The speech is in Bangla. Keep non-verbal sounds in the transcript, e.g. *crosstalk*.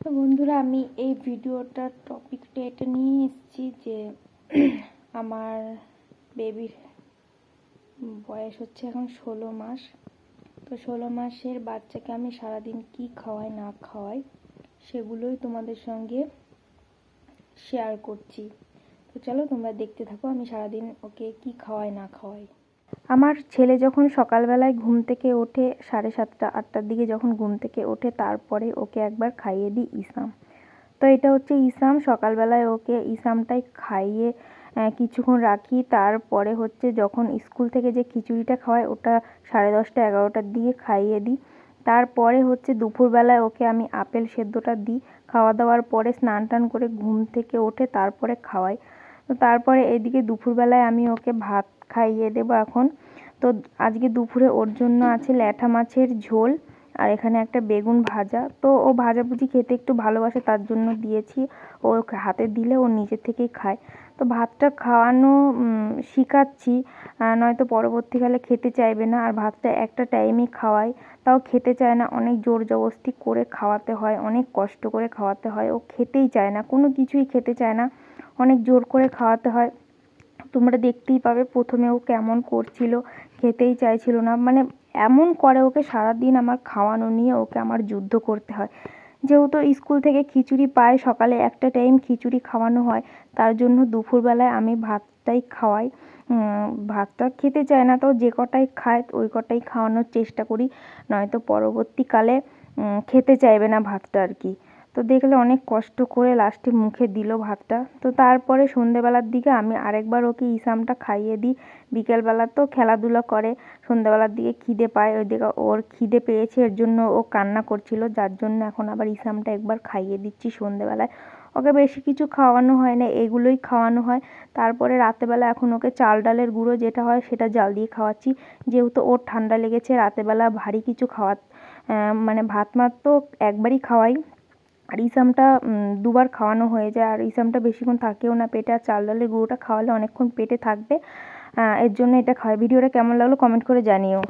তো বন্ধুরা, আমি এই ভিডিওটার টপিকটা এটা নিয়ে এসেছি যে *clears throat* আমার বেবির বয়স হচ্ছে এখন ষোলো মাস। তো ষোলো মাসের বাচ্চাকে আমি সারাদিন কি খাওয়াই, না খাওয়াই, সেগুলোই তোমাদের সঙ্গে শেয়ার করছি। তো চলো তোমরা দেখতে থাকো, আমি সারাদিন ওকে কি খাওয়াই, না খাওয়াই। আমার ছেলে যখন সকালবেলায় ঘুম থেকে ওঠে সাড়ে সাতটা, আটটার দিকে যখন ঘুম থেকে ওঠে তারপরে ওকে একবার খাইয়ে দিই ইসাম। তো এটা হচ্ছে ইসাম, সকালবেলায় ওকে ইসামটাই খাইয়ে কিছুক্ষণ রাখি। তারপরে হচ্ছে যখন স্কুল থেকে যে খিচুড়িটা খাওয়াই ওটা সাড়ে দশটা, এগারোটার দিকে খাইয়ে দিই। তারপরে হচ্ছে দুপুরবেলায় ওকে আমি আপেল সেদ্ধটা দিই। খাওয়া দাওয়ার পরে স্নান টান করে ঘুম থেকে ওঠে, তারপরে খাওয়াই। তো তারপরে এদিকে দুপুরবেলায় আমি ওকে ভাত খাইয়ে দেবো এখন। তো আজকে দুপুরে ওর জন্য আছে ল্যাঠা মাছের ঝোল আর এখানে একটা বেগুন ভাজা। তো ও ভাজাভুজি খেতে একটু ভালোবাসে, তার জন্য দিয়েছি। ও হাতে দিলে ও নিজে থেকেই খায়। তো ভাতটা খাওয়ানো শিখাচ্ছি। নয়তো পরবর্তীকালে খেতে চাইবে না। আর ভাতটা একটা টাইমে খাওয়াই তাও খেতে চায় না। অনেক জোর জবস্তি করে খাওয়াতে হয়, অনেক কষ্ট করে খাওয়াতে হয়। ও খেতেই চায় না, কোনো কিছুই খেতে চায় না। অনেক জোর করে খাওয়াতে হয়। তোমরা দেখতেই পাবে প্রথমে ও কেমন করছিল, খেতেই চাইছিল না। মানে এমন করে ওকে সারাদিন আমার খাওয়ানো নিয়ে ওকে আমার যুদ্ধ করতে হয়। যেহেতু স্কুল থেকে খিচুড়ি পায়, সকালে একটা টাইম খিচুড়ি খাওয়ানো হয়, তার জন্য দুপুরবেলায় আমি ভাতটাই খাওয়াই। ভাতটা খেতে চায় না, তো যে কটাই খায়, ওই কটাই খাওয়ানোর চেষ্টা করি। নয়তো পরবর্তীকালে খেতে চাইবে না ভাতটা আর কি। তো দেখলে অনেক কষ্ট করে লাস্টে মুখে দিল ভাতটা। তো তারপরে সন্ধেবেলার দিকে আমি আরেকবার ওকে ইসামটা খাইয়ে দিই। বিকেলবেলা তো খেলাধুলা করে, সন্ধেবেলার দিকে খিদে পায় ওই দিকে ওর খিদে পেয়েছে, এর জন্য ও কান্না করছিল, যার জন্য এখন আবার ইসামটা একবার খাইয়ে দিচ্ছি সন্ধেবেলায়। ওকে বেশি কিছু খাওয়ানো হয় না, এগুলোই খাওয়ানো হয়। তারপরে রাতেবেলা এখন ওকে চাল ডালের গুঁড়ো যেটা হয় সেটা জাল দিয়ে খাওয়াচ্ছি। যেহেতু ওর ঠান্ডা লেগেছে, রাতেবেলা ভারী কিছু খাওয়া মানে ভাত মাত তো একবারই খাওয়াই। আর ইসামটা দুবার খাওয়ানো হয়ে যায়। আর ইসামটা বেশিক্ষণ থাকেও না পেটে। আর চাল ডালের গুঁড়োটা খাওয়ালে অনেকক্ষণ পেটে থাকবে। এর জন্য এটা খাওয়াই ভিডিওটা কেমন লাগল কমেন্ট করে জানিও।